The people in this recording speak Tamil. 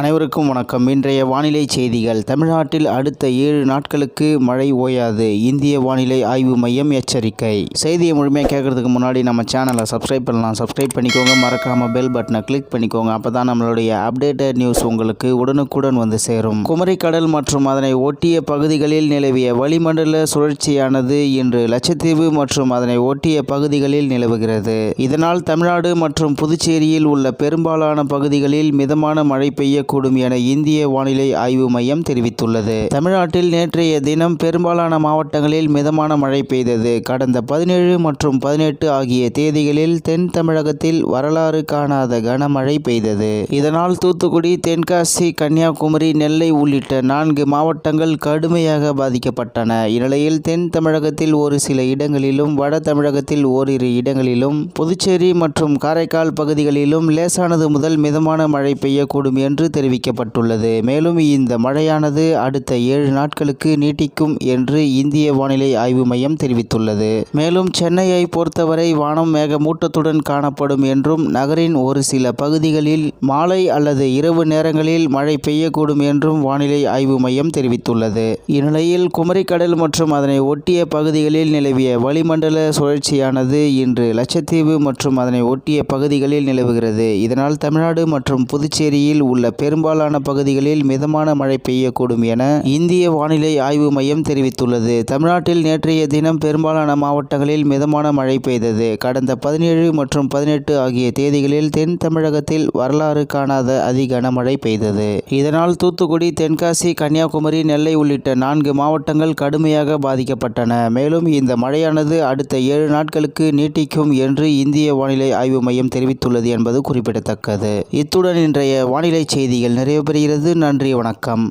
அனைவருக்கும் வணக்கம். இன்றைய வானிலை செய்திகள். தமிழ்நாட்டில் அடுத்த ஏழு நாட்களுக்கு மழை ஓயாது. இந்திய வானிலை ஆய்வு மையம் எச்சரிக்கை. செய்தியை முழுமையாக கேட்கறதுக்கு முன்னாடி நம்ம சேனலை சப்ஸ்கிரைப் பண்ணலாம். சப்ஸ்கிரைப் பண்ணிக்கோங்க. மறக்காம பெல் பட்டனை கிளிக் பண்ணிக்கோங்க. அப்போ தான் நம்மளுடைய அப்டேட்டட் நியூஸ் உங்களுக்கு உடனுக்குடன் வந்து சேரும். குமரிக்கடல் மற்றும் அதனை ஒட்டிய பகுதிகளில் நிலவிய வளிமண்டல சுழற்சியானது இன்று லட்சத்தீவு மற்றும் அதனை ஒட்டிய பகுதிகளில் நிலவுகிறது. இதனால் தமிழ்நாடு மற்றும் புதுச்சேரியில் உள்ள பெரும்பாலான பகுதிகளில் மிதமான மழை பெய்ய பெய்யக்கூடும் என இந்திய வானிலை ஆய்வு மையம் தெரிவித்துள்ளது. தமிழ்நாட்டில் நேற்றைய தினம் பெரும்பாலான மாவட்டங்களில் மிதமான மழை பெய்தது. கடந்த பதினேழு மற்றும் பதினெட்டு ஆகிய தேதிகளில் தென் தமிழகத்தில் வரலாறு காணாத கனமழை பெய்தது. இதனால் தூத்துக்குடி தென்காசி கன்னியாகுமரி நெல்லை உள்ளிட்ட நான்கு மாவட்டங்கள் கடுமையாக பாதிக்கப்பட்டன. இந்நிலையில் தென் தமிழகத்தில் ஒரு சில இடங்களிலும் வட தமிழகத்தில் ஓரிரு இடங்களிலும் புதுச்சேரி மற்றும் காரைக்கால் பகுதிகளிலும் லேசானது முதல் மிதமான மழை பெய்யக்கூடும் என்று தெரிவிக்கப்பட்டுள்ளது. மேலும் இந்த மழையானது அடுத்த ஏழு நாட்களுக்கு நீட்டிக்கும் என்று இந்திய வானிலை ஆய்வு மையம் தெரிவித்துள்ளது. மேலும் சென்னையை பொறுத்தவரை வானம் மேகமூட்டத்துடன் காணப்படும் என்றும் நகரின் ஒரு சில பகுதிகளில் மாலை அல்லது இரவு நேரங்களில் மழை பெய்யக்கூடும் என்றும் வானிலை ஆய்வு மையம் தெரிவித்துள்ளது. இந்நிலையில் குமரிக்கடல் மற்றும் அதனை ஒட்டிய பகுதிகளில் நிலவிய வளிமண்டல சுழற்சியானது இன்று லட்சத்தீவு மற்றும் அதனை ஒட்டிய பகுதிகளில் நிலவுகிறது. இதனால் தமிழ்நாடு மற்றும் புதுச்சேரியில் உள்ள பெரும்பாலான பகுதிகளில் மிதமான மழை பெய்யக்கூடும் என இந்திய வானிலை ஆய்வு மையம் தெரிவித்துள்ளது. தமிழ்நாட்டில் நேற்றைய தினம் பெரும்பாலான மாவட்டங்களில் மிதமான மழை பெய்தது. கடந்த பதினேழு மற்றும் பதினெட்டு ஆகிய தேதிகளில் தென் தமிழகத்தில் வரலாறு காணாத அதி கனமழை பெய்தது. இதனால் தூத்துக்குடி தென்காசி கன்னியாகுமரி நெல்லை உள்ளிட்ட நான்கு மாவட்டங்கள் கடுமையாக பாதிக்கப்பட்டன. மேலும் இந்த மழையானது அடுத்த ஏழு நாட்களுக்கு நீட்டிக்கும் என்று இந்திய வானிலை ஆய்வு மையம் தெரிவித்துள்ளது என்பது குறிப்பிடத்தக்கது. இத்துடன் இன்றைய வானிலை செய்திகள் நிறைவு பெறுகிறது நன்றி வணக்கம்.